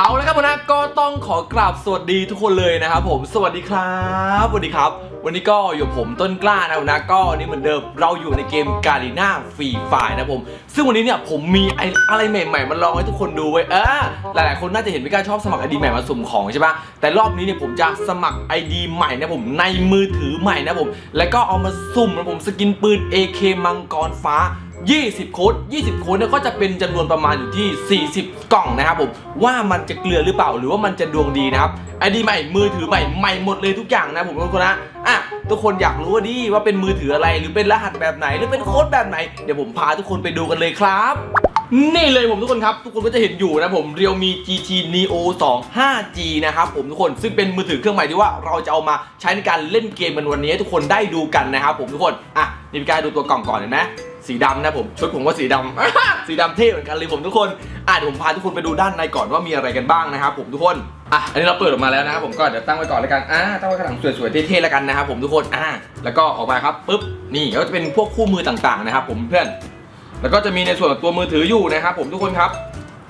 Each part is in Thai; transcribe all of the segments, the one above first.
เอาละครับผมนะก็ต้องขอกราบสวัสดีทุกคนเลยนะครับผมสวัสดีครับสวัสดีครับ วันนี้ก็อยู่ผมต้นกล้านะครับนะก็นี่เหมือนเดิมเราอยู่ในเกมกาลีนาฟรีไฟนะผม ซึ่งวันนี้เนี่ยผมมีไออะไรใหม่ๆมาลองให้ทุกคนดูไว้เออหลายๆคนน่าจะเห็นพี่ก้าชอบสมัครไอดีใหม่มาสุ่มของใช่ปะแต่รอบนี้เนี่ยผมจะสมัครไอดีใหม่นะผมในมือถือใหม่นะผม แล้วก็เอามาสุ่มนะผมสกินปืน AK มังกรฟ้า 20 โค้ด 20 โค้ดเนี่ยก็จะเป็นจำนวนประมาณอยู่ที่ 40 กล่องนะครับผม ว่ามันจะเกลือหรือเปล่า หรือว่ามันจะดวงดีนะครับ ไอดีใหม่ มือถือใหม่ ใหม่หมดเลยทุกอย่างนะผมทุกคนนะ อะ ทุกคนอยากรู้ว่าดิว่าเป็นมือถืออะไร หรือเป็นรหัสแบบไหน หรือเป็นโค้ดแบบไหน เดี๋ยวผมพาทุกคนไปดูกันเลยครับนี่เลยผมทุกคนครับ ทุกคนก็จะเห็นอยู่นะผม Realme GT Neo 2 5G นะครับผมทุกคนซึ่งเป็นมือถือเครื่องใหม่ที่ว่าเราจะเอามาใช้ในการเล่นเกมกันวันนี้ทุกคนได้ดูกันนะครับผมทุกคนอะ นี่พี่กายดูตัวกล่องก่อนเห็นไหมสีดำนะผมชุดผมว่าสีดำ สีดำเท่เหมือนกันเลยผมทุกคนอะเดี๋ยวผมพาทุกคนไปดูด้านในก่อนว่ามีอะไรกันบ้างนะครับผมทุกคนอะอันนี้เราเปิดออกมาแล้วนะครับผมก็เดี๋ยวตั้งไว้ก่อนแล้วกันอะตั้งไว้ข้างหลังสวยๆเท่ๆแล้วกันนะครับผมทุกคนอะแล้วก็ออกมาครับปุ๊บนี่ก็จะเป็นพวกคู่มือต่างๆนะครับผมเพื่อน แล้วก็จะมีในส่วนของตัวมือถืออยู่นะครับผมทุกคนครับ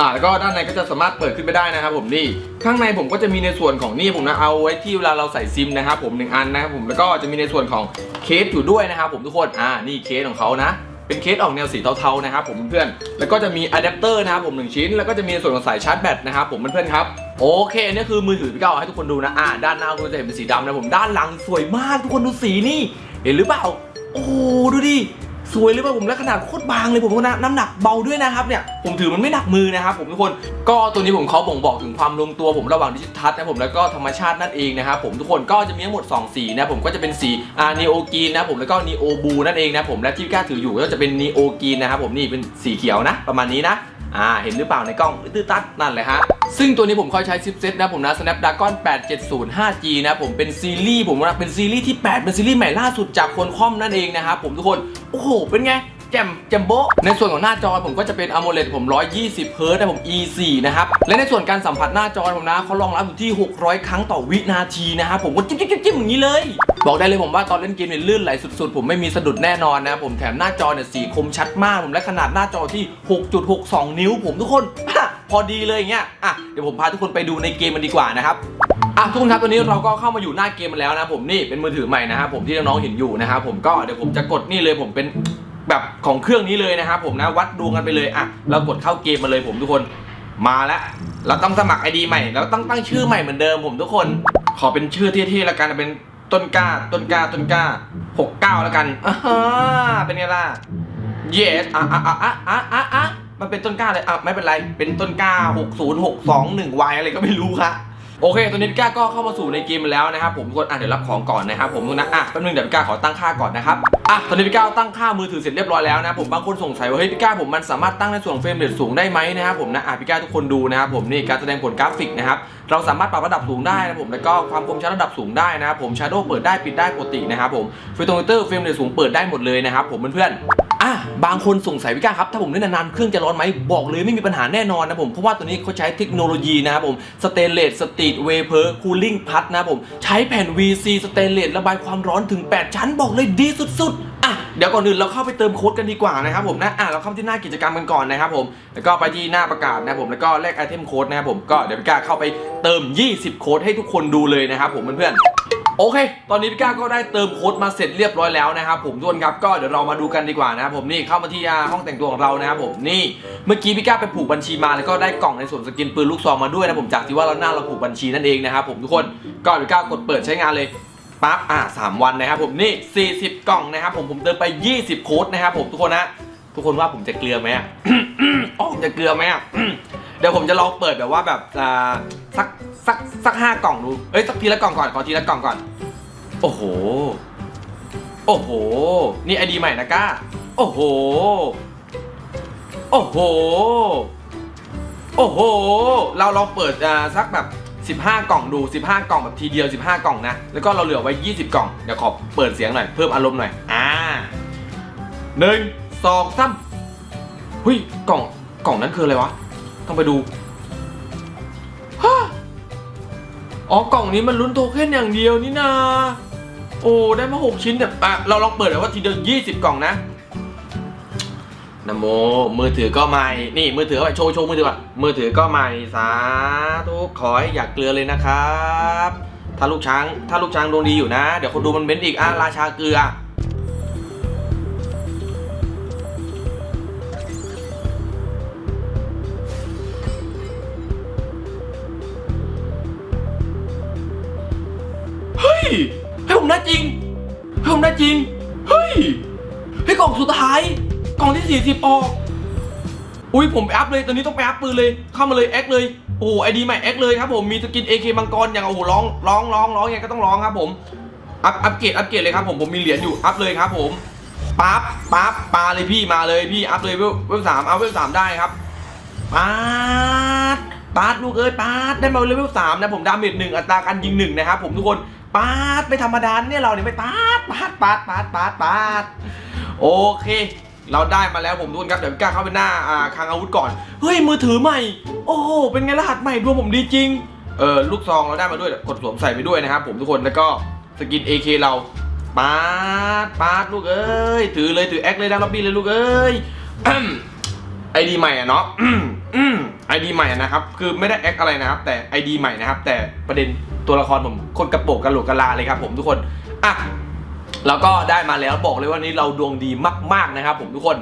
อ่าแล้วก็ด้านในก็จะสามารถเปิดขึ้นไปได้นะครับผมนี่ข้างในผมก็จะมีในส่วนของนี่ผมนะเอาไว้ที่เวลาเราใส่ซิมนะครับผมหนึ่งอันนะครับผมแล้วก็จะมีในส่วนของเคสอยู่ด้วยนะครับผมทุกคนอ่านี่เคสของเขานะเป็นเคสออกแนวสีเทาๆนะครับผมเพื่อนๆ แล้วก็จะมีอะแดปเตอร์นะครับผมหนึ่งชิ้น แล้วก็จะมีในส่วนของสายชาร์จแบตนะครับผมเพื่อนๆครับ โอเคอันนี้คือมือถือพี่เก้าให้ทุกคนดูนะ อ่า ด้านหน้าคุณจะเห็นเป็นสีดำนะผม ด้านหลังสวยมากทุกคนดูสีนี่ เห็นหรือเปล่า โอ้ดูดิ สวยเลยป่ะผมและขนาดโคตรบางเลยผมก็นะน้ำหนักเบาด้วยนะครับเนี่ยผมถือมันไม่หนักมือนะครับผมทุกคนก็ตัวนี้ผมเขาบ่งบอกถึงความลงตัวผมระหว่างดิจิทัลนะผมแล้วก็ธรรมชาตินั่นเองนะครับผมทุกคนก็จะมีทั้งหมด 2 สีนะผมก็จะเป็นสีอ่านีโอกีนนะผมแล้วก็นีโอบูนั่นเองนะผมและที่กล้าถืออยู่ก็จะเป็นนีโอกีนนะครับผมนี่เป็นสีเขียวนะ ประมาณนี้นะ อ่าเห็นหรือเปล่าในกล้องตื้อตัดนั่นเลยฮะ ซึ่งตัวนี้ผมค่อยใช้ซิปเซ็ตนะผมนะ Snapdragon 870 5G นะผมเป็นซีรีส์ผมว่าเป็นซีรีส์ที่ 8 เป็นซีรีส์ใหม่ล่าสุดจากคนคอมนั่นเองนะครับผมทุกคน โอ้โห เป็นไง แจมแจมโบในส่วนของหน้าจอผมก็จะเป็น AMOLED ผม 120 Hz นะผม E4 นะครับ และในส่วนการสัมผัสหน้าจอผมนะเขารองรับอยู่ที่ 600 ครั้งต่อวินาทีนะครับผมก็จิ้มจิ้มจิ้มจิ้มอย่างนี้เลย บอกได้เลยผมว่าตอนเล่นเกมเนี่ยลื่นไหลสุดๆ ผมไม่มีสะดุดแน่นอนนะผมแถมหน้าจอเนี่ยสีคมชัดมากผมและขนาดหน้าจอที่ 6.62 นิ้ว ผมทุกคนพอดีเลยอย่างเงี้ยอะเดี๋ยวผมพาทุกคนไปดูในเกมมันดีกว่านะครับอะทุกคนครับตอนนี้เราก็เข้ามาอยู่หน้าเกมมันแล้วนะผมนี่เป็นมือถือใหม่นะครับผมที่น้องๆเห็นอยู่นะครับผมก็เดี๋ยวผมจะกดนี่เลยผมเป็น แบบของเครื่องนี้เลยนะครับผมนะวัดดวงกันไปเลยอะเรากดเข้าเกมมาเลยผมทุกคนมาแล้วเราต้องสมัครไอดีใหม่เราต้องตั้งชื่อใหม่เหมือนเดิมผมทุกคน ขอเป็นชื่อเท่ๆแล้วกันเป็นต้นกล้า ต้นกล้าต้นกล้าหกเก้าแล้วกันอ่าเป็นไงล่ะ yes อะอะอะอะอะอะอะมันเป็นต้นกล้าเลยอะไม่เป็นไรเป็นต้นกล้า60621 y อะไรก็ไม่รู้ครับ โอเคตัวนี้พี่ก้าก็เข้ามาสู่ในเกมแล้วนะครับผมทุกคนอะเดี๋ยวรับของก่อนนะครับผมนะอะแป๊บนึงเดี๋ยวพี่ก้าขอตั้งค่าก่อนนะครับอะตอนนี้พี่ก้าตั้งค่ามือถือเสร็จเรียบร้อยแล้วนะผมบางคนสงสัยว่าเฮ้ยพี่ก้าผมมันสามารถตั้งในส่วนของเฟรมเรทสูงได้ไหมนะครับผมนะอะพี่ก้าทุกคนดูนะครับผมนี่การแสดงผลกราฟิกนะครับเราสามารถปรับระดับสูงได้นะผมแล้วก็ความคมชัดระดับสูงได้นะครับผมชาร์โดเปิดได้ปิดได้ปกตินะครับผมฟิลเตอร์เฟรมเรทสูงเปิดได้หมดเลยนะครับผมเพื่อนๆ อะบางคนสงสัยพี่ก้าครับถ้าผมเล่นนานๆเครื่องจะร้อนไหมบอกเลยไม่มีปัญหาแน่นอนนะผมเพราะว่าตัวนี้เขาใช้เทคโนโลยีนะครับผมสเตนเลสสตีดเวเพอร์คูลิ่งพัดนะผมใช้แผ่น VC สเตนเลสระบายความร้อนถึง 8 ชั้นบอกเลยดีสุดๆอะเดี๋ยวก่อนอื่นเราเข้าไปเติมโค้ดกันดีกว่านะครับผมนะอะเราเข้าที่หน้ากิจกรรมกันก่อนนะครับผมแล้วก็ไปที่หน้าประกาศนะครับผมแล้วก็แลกไอเทมโค้ดนะครับผมก็เดี๋ยวพี่ก้าเข้าไปเติม 20 โค้ดให้ทุกคนดูเลยนะครับผมเพื่อนๆ โอเค ตอนนี้พี่ก้าก็ได้เติมโค้ดมาเสร็จเรียบร้อยแล้วนะครับผมทุกคนครับก็เดี๋ยวเรามาดูกันดีกว่านะครับผมนี่เข้ามาที่ห้องแต่งตัวของเรานะครับผมนี่เมื่อกี้พี่ก้าไปผูกบัญชีมาแล้วก็ได้กล่องในส่วนสกินปืนลูกซองมาด้วยนะผมจากที่ว่าเราหน้าเราผูกบัญชีนั่นเองนะครับผมทุกคนก็พี่ก้ากดเปิดใช้งานเลยปั๊บอ่าสามวันนะครับผมนี่ 40 กล่องนะครับผมผมเติมไป 20 โค้ดนะครับผมทุกคนนะทุกคนว่าผมจะเกลือไหมอ๋อผมจะเกลือไหม เดี๋ยวผมจะลองเปิดแบบว่าแบบอ่าสักสักสักห้ากล่องดูเอ้ยสักทีละกล่องก่อนขอทีละกล่องก่อน โอ้โห โอ้โห นี่ไอดีใหม่นะก้า โอ้โห โอ้โห โอ้โห เราลองเปิดอ่าสักแบบ 15 กล่องดู 15 กล่องแบบทีเดียว 15 กล่องนะ แล้วก็เราเหลือไว้ 20 กล่อง เดี๋ยวขอเปิดเสียงหน่อย เพิ่มอารมณ์หน่อย อ่าหนึ่งสองสามเฮ้ย กล่อง กล่องนั้นคืออะไรวะ ต้องไปดูฮะอ๋อกล่องนี้มันลุ้นโทเค็นอย่างเดียวนี่นา โอ้ได้มา6ชิ้นแบบอะเราลองเปิดแบบว่าทีเดียว20กล่องนะนโม มือถือก็ใหม่ นี่มือถืออาไว้โชว์โชว์มือถือก่อนมือถือก็ใหม่สาธุขอให้อยากเกลือเลยนะครับ ถ้าลูกช้าง ถ้าลูกช้างดวงดีอยู่นะ เดี๋ยวคนดูมันเบ้นอีกอะราชาเกลือ ได้จริงให้ผมได้จริง เฮ้ยให้กล่องสุดท้าย กล่องที่ 40 ออก อุ้ยผมไปอัพเลย ตอนนี้ต้องไปอัพปืนเลย เข้ามาเลยแอคเลย โอ้โหไอดีใหม่แอคเลยครับผม มีสกิน AK มังกร อย่างโอ้โหร้องร้องร้องร้องยังไงก็ต้องร้องครับผม อัพอัพเกรดอัพเกรดเลยครับผม ผมมีเหรียญอยู่ อัพเลยครับผม ปั๊บปั๊บปาเลยพี่มาเลยพี่ อัพเลยเวลเวลสามอัพเวลสามได้ครับปาดปาดลูกเอ้ยปาดได้มาเลเวลสามนะผมดาเมจหนึ่งอัตราการยิงหนึ่งนะครับผมทุกคน ปาดไม่ธรรมดาเนี่ยเราเนี่ยไม่ปาดปาดปาดปาดปาดปาดโอเค เราได้มาแล้วผมทุกคนครับเดี๋ยวกล้าเข้าไปหน้าอ่าคลังอาวุธก่อนเฮ้ยมือถือใหม่ โอ้โหเป็นไงรหัสใหม่ดวงผมดีจริงเออลูกซองเราได้มาด้วยเดี๋ยวกดสวมใส่ไปด้วยนะครับผมทุกคนแล้วก็สกิน AK เราปาดปาดลูกเอ้ยถือเลยถือแอคเลยนะล็อบบี้เลยลูกเอ้ย ไอดีใหม่อะเนาะไอดีใหม่นะครับ คือไม่ได้แอคอะไรนะครับ แต่ไอดีใหม่นะครับ แต่ประเด็นตัวละครผมคนกระโปรงกระโหลกกระลาเลยครับผมทุกคนอะแล้วก็ได้มาแล้วบอกเลยว่านี้เราดวงดีมาก ๆนะครับ ผมทุกคน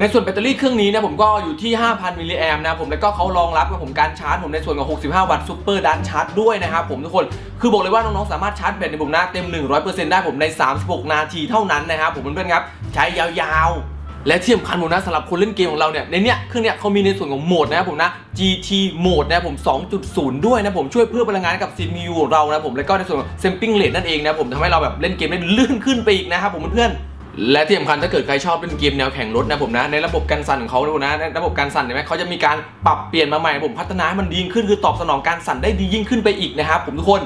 ในส่วนแบตเตอรี่เครื่องนี้นะผมก็อยู่ที่ 5,000 มิลลิแอมนะผมแล้วก็เขารองรับกับผมการชาร์จผมในส่วนของ 65 วัตต์ซูเปอร์ดันชาร์จด้วยนะครับผมทุกคนคือบอกเลยว่าน้องๆสามารถชาร์จแบตในผมนะเต็ม 100%ได้ผมใน 36 นาทีเท่านั้นนะครับผมเพื่อนๆครับใช้ยาวๆ และที่สำคัญผมนะสำหรับคนเล่นเกมของเราเนี่ยในเนี้ยเครื่องเนี้ยเขามีในส่วนของโหมดนะครับผมนะ GT โหมดนะครับผม 2.0 ด้วยนะผมช่วยเพิ่มพลังงานกับ CPU ของเรานะผมแล้วก็ในส่วนของ sampling rate นั่นเองนะผมทำให้เราแบบเล่นเกมได้ลื่นขึ้นไปอีกนะครับผมเพื่อนและที่สำคัญถ้าเกิดใครชอบเล่นเกมแนวแข่งรถนะผมนะในระบบการสั่นของเขานะในระบบการสั่นเห็นไหมเขาจะมีการปรับเปลี่ยนมาใหม่ผมพัฒนาให้มันดีขึ้นคือตอบสนองการสั่นได้ดียิ่งขึ้นไปอีกนะครับผมทุกคน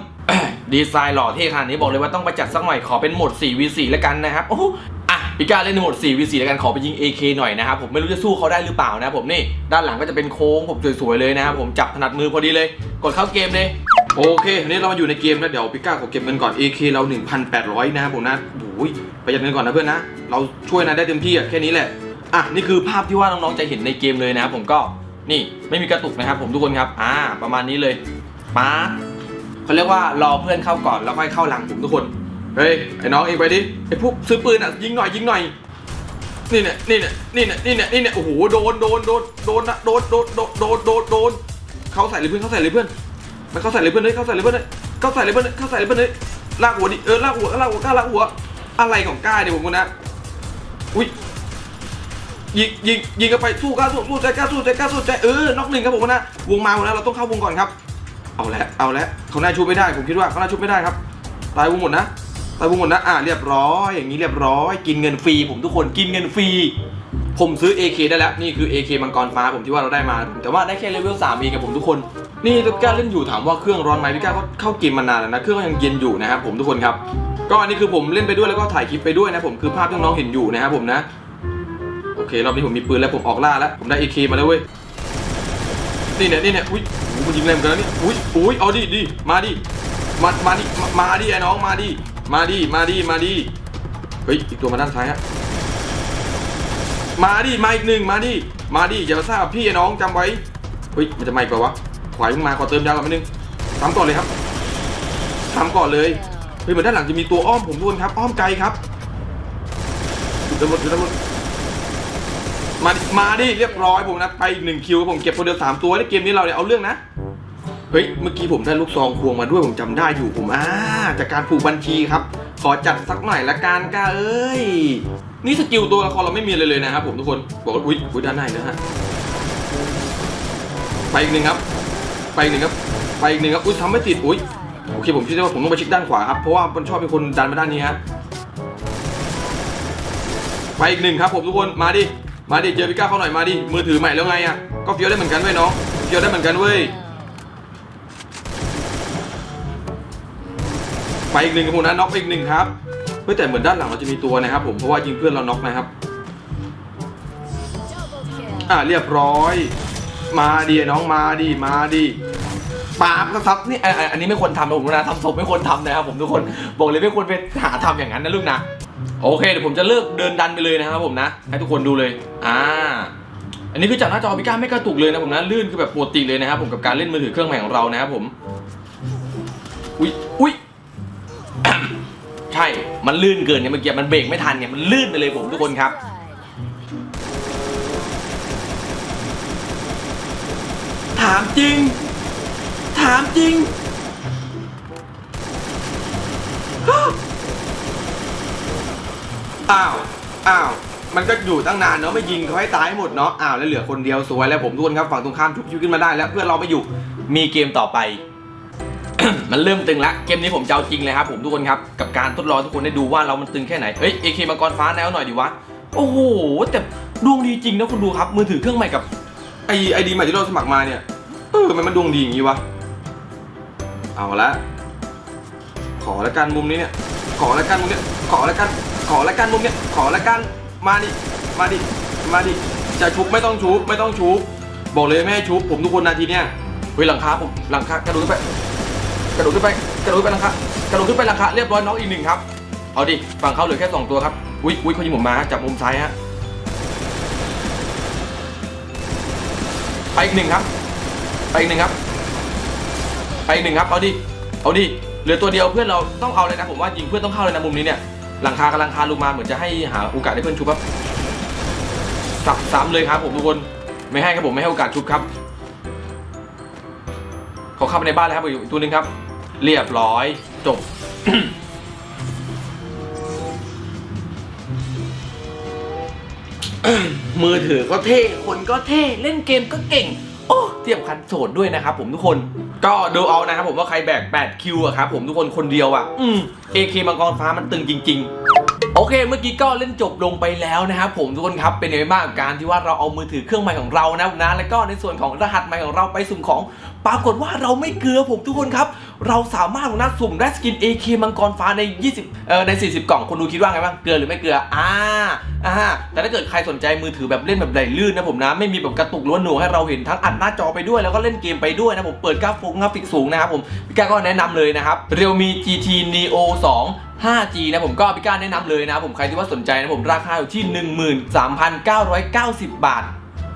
ดีไซน์หล่อเท่ขนาดนี้บอกเลยว่าต้องไปจัดสักหน่อยขอเป็นโหมด 4v4 แล้วกันนะครับโอ้ พี่ก้าเล่นในโหมด 4v4 แล้วกันขอไปยิง AK หน่อยนะครับผมไม่รู้จะสู้เขาได้หรือเปล่านะครับผมนี่ด้านหลังก็จะเป็นโค้งผมสวยๆเลยนะครับผมจับถนัดมือพอดีเลย กดเข้าเกมเลยโอเควันนี้เรามาอยู่ในเกมแล้วเดี๋ยวพี่ก้าขอเก็บเงินก่อน AK เรา 1,800 นะครับผมนะโอ้ยประหยัดเงินก่อนนะเพื่อนนะเราช่วยนะได้เต็มที่อะแค่นี้แหละอะนี่คือภาพที่ว่าน้องๆจะเห็นในเกมเลยนะครับผมก็นี่ไม่มีกระตุกนะครับผมทุกคนครับอ่าประมาณนี้เลยป๊าเขาเรียกว่ารอเพื่อนเข้าก่อนแล้วค่อยเข้าหลังผมทุกคน เฮ้ยไอ้น้องเองไปดิไอ้พวกซื้อปืนอะยิงหน่อยยิงหน่อยนี่เนี่ยนี่เนี่ยนี่เนี่ยนี่เนี่ยนี่เนี่ยโอ้โหโดนโดนโดนโดนนะโดนโดนโดนโดนโดนโดนเขาใส่เลยเพื่อนเขาใส่เลยเพื่อนมันเขาใส่เลยเพื่อนเลยเขาใส่เลยเพื่อนเลยเขาใส่เลยเพื่อนเลยเขาใส่เลยเพื่อนเลยลากหัวดิเออลากหัวลากหัวกล้าลากหัว อะไรของกล้าเนี่ยผมคุณนะอุ้ยยิงยิงยิงกันไปสู้กล้าสู้สู้ใจกล้าสู้ใจกล้าสู้ใจเออน็อกหนึ่งครับผมคนนะวงมาหมดแล้วเราต้องเข้าวงก่อนครับ เอาละเอาละเขาน่าชุบไม่ได้ผมคิดว่าเขาน่าชุบไม่ได้ครับตายวงหมดนะ ตายวงหมดนะอ่าเรียบร้อยอย่างนี้เรียบร้อย กินเงินฟรีผมทุกคนกินเงินฟรีผมซื้อ AK ได้แล้ว นี่คือ AK มังกรฟ้าผมที่ว่าเราได้มา แต่ว่าได้แค่เลเวล3เองกับผมทุกคน นี่ตุ๊กก้าเล่นอยู่ถามว่าเครื่องร้อนไหมพี่ก้าก็เข้าเกมมานานแล้วนะเครื่องก็ยังเย็นอยู่นะครับผมทุกคนครับ ก็อันนี้คือผมเล่นไปด้วยแล้วก็ถ่ายคลิปไปด้วยนะผมคือภาพที่น้องเห็นอยู่นะครับผมนะโอเครอบนี้ผมมีปืนแล้วผมออกล่าแล้วผมได้ AK มาแล้วเว้ยนี่เนี่ยนี่เนี่ยอุ้ยโอ้โหมันยิงแรงเหมือนกันนะเนี่อุ้ยอุ้ยเอาดิดิมาดิมามาดิมาดิไอ้น้องมาดิ มาดิมาดิมาดิเฮ้ยอีกตัวมาด้านซ้ายฮะมาดิมาอีกหนึ่งมาดิมาดิอย่ามาซ่าบพี่น้องจำไว้เฮ้ยมันจะมาอีกเปล่าวะขวายมึงมาขอเติมยาก่อนนิดนึงทำก่อนเลยครับทำก่อนเลยเฮ้ยเหมือนด้านหลังจะมีตัวอ้อมผมด้วยครับ อ้อมไกลครับหยุดทั้งหมดหยุดทั้งหมดมาดิมาดิเรียบร้อยผมนะไปอีกหนึ่งคิวผมเก็บคนเดียวสามตัวในเกมนี้เราเนี่ยเอาเรื่องนะ เฮ้ย เมื่อกี้ผมได้ลูกซองควงมาด้วยผมจำได้อยู่ผมอ่าจากการผูกบัญชีครับ ขอจัดสักหน่อยละกันก้าเอ้ย นี่สกิลตัวละครเราไม่มีเลยเลยนะครับผมทุกคนบอกว่าอุ้ยอุ้ยด้านในนะฮะไปอีกหนึ่งครับ ไปอีกหนึ่งครับ ไปอีกหนึ่งครับอุ้ยทำไม่ติดอุ้ยโอเคผมคิดว่าผมต้องไปช็คด้านขวาครับเพราะว่ามันชอบเป็นคนดันมาด้านนี้ฮะไปอีกหนึ่งครับผมทุกคนมาดิมาดิเจอพี่ก้าเขาหน่อยมาดิมือถือใหม่แล้วไงอะก็เฟี้ยวได้เหมือนกันเว้ยน้องเฟี้ยวได้เหมือนกันเว้ย ไปอีกหนึ่งครับผมนะน็อกไปอีกหนึ่งครับเฮ้ยแต่เหมือนด้านหลังเราจะมีตัวนะครับผมเพราะว่ายิงเพื่อนเราน็อกนะครับอ่าเรียบร้อย มาดิไอ้น้องมาดิมาดิปาบกระซับนี่อันนี้ไม่ควรทำนะผมนะทำศพไม่ควรทำนะครับผมทุกคนบอกเลยไม่ควรไปหาทำอย่างนั้นนะลูกนะโอเคเดี๋ยวผมจะเลิกเดินดันไปเลยนะครับผมนะ ให้ทุกคนดูเลยอ่าอันนี้คือจากหน้าจอพิก้าไม่กระตุกเลยนะผมนะลื่นคือแบบปกติเลยนะครับผมกับการเล่นมือถือเครื่องใหม่ของเรานะครับผมอุ้ยอุ้ย ช่ มันลื่นเกินเนี่ยเมื่อกี้มันเบรกไม่ทันเนี่ยมันลื่นไปเลยผมทุกคนครับ ถามจริง ถามจริง อ้าว อ้าว มันก็อยู่ตั้งนานเนาะไม่ยิงเขาให้ตายหมดเนาะ อ้าวแล้วเหลือคนเดียวสวยแล้วผมทุกคนครับฝั่งตรงข้ามชุบชีวิตขึ้นมาได้แล้วเพื่อนเราไปอยู่ มีเกมต่อไป มันเริ่มตึงละเกมนี้ผมจะเอาจริงเลยครับผมทุกคนครับกับการทดลองทุกคนได้ดูว่าเรามันตึงแค่ไหนเฮ้ยเอเคมังกรฟ้าแนวหน่อยดิวะโอ้โหแต่ดวงดีจริงนะคุณดูครับมือถือเครื่องใหม่กับไอไอดีใหม่ที่เราสมัครมาเนี่ยเออทำไมมันดวงดีอย่างนี้วะเอาละขอละกันมุมนี้เนี่ยขอละกันมุมเนี้ยขอละกันขอละกันมุมเนี้ยขอละกันมาดิมาดิมาดิจะชุบไม่ต้องชุบไม่ต้องชุบบอกเลยไม่ให้ชุบผมทุกคนนาทีเนี้ยเฮ้ยหลังคาผมหลังคากระโดดไป กระโดดขึ้นไปกระโดดขึ้นไปลังคากระโดดขึ้นไปลังคาเรียบร้อยน้องอีกหนึ่งครับเอาดิฝั่งเขาเหลือแค่สองตัวครับอุ้ยอุ้ยเขายิงผมมาจับมุมซ้ายฮะไปอีกหนึ่งครับไปอีกหนึ่งครับไปอีกหนึ่งครับเอาดิเอาดิเหลือตัวเดียวเพื่อนเราต้องเอาเลยนะผมว่ายิงเพื่อนต้องเข้าเลยนะมุมนี้เนี่ยหลังคากำลังคาลงมาเหมือนจะให้หาโอกาสให้เพื่อนชุบครับสับซ้ำเลยครับผมทุกคนไม่ให้ครับผมไม่ให้โอกาสชุบครับเขาเข้าไปในบ้านแล้วครับอีกตัวหนึงครับ เรียบร้อยจบ มือถือก็เท่ คนก็เท่ เล่นเกมก็เก่ง โอ้เทียบคันโสดด้วยนะครับผมทุกคน ก็ดูเอานะครับผมว่าใครแบก8คิวอะครับผมทุกคนคนเดียวอะอืม AK มังกรฟ้ามันตึงจริง ๆโอเค เมื่อกี้ก็เล่นจบลงไปแล้วนะครับผมทุกคนครับเป็นยังไงบ้างกับการที่ว่าเราเอามือถือเครื่องใหม่ของเรานะนะแล้วก็ในส่วนของรหัสใหม่ของเราไปสุ่มของปรากฏว่าเราไม่เกลือผมทุกคนครับ เราสามารถนะสุ่มได้สกิน AK มังกรฟ้าใน 20เอ่อใน 40 กล่องคนดูคิดว่าไงบ้างเกลือหรือไม่เกลืออ่าอ่าแต่ถ้าเกิดใครสนใจมือถือแบบเล่นแบบไหลลื่นนะผมนะไม่มีแบบกระตุกล้วนหนูให้เราเห็นทั้งอัดหน้าจอไปด้วยแล้วก็เล่นเกมไปด้วยนะผมเปิดกราฟิกกราฟิกสูงนะครับผมพี่ก้าก็แนะนำเลยนะครับ Realme GT Neo 2 5G นะผมก็พี่ก้าแนะนำเลยนะผมใครที่ว่าสนใจนะผมราคาอยู่ที่ 13,990 บาท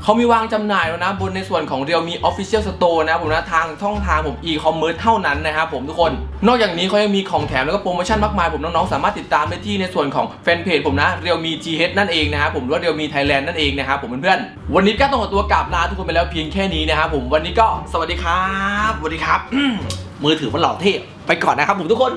เขามีวางจำหน่ายแล้วนะบนในส่วนของ Realme Official Store นะผมนะทางช่องทางผม e-commerce เท่านั้นนะครับผมทุกคน นอกจากนี้เขายังมีของแถมแล้วก็โปรโมชั่นมากมายผมน้องๆสามารถติดตามได้ที่ในส่วนของแฟนเพจผมนะ Realme GH นั่นเองนะครับผมหรือว่า Realme Thailand นั่นเองนะครับผมเพื่อนๆวันนี้ก็ต้องขอตัวกราบลาทุกคนไปแล้วเพียงแค่นี้นะครับผมวันนี้ก็สวัสดีครับสวัสดีครับ มือถือมันหล่อเท่ไปก่อนนะครับผมทุกคน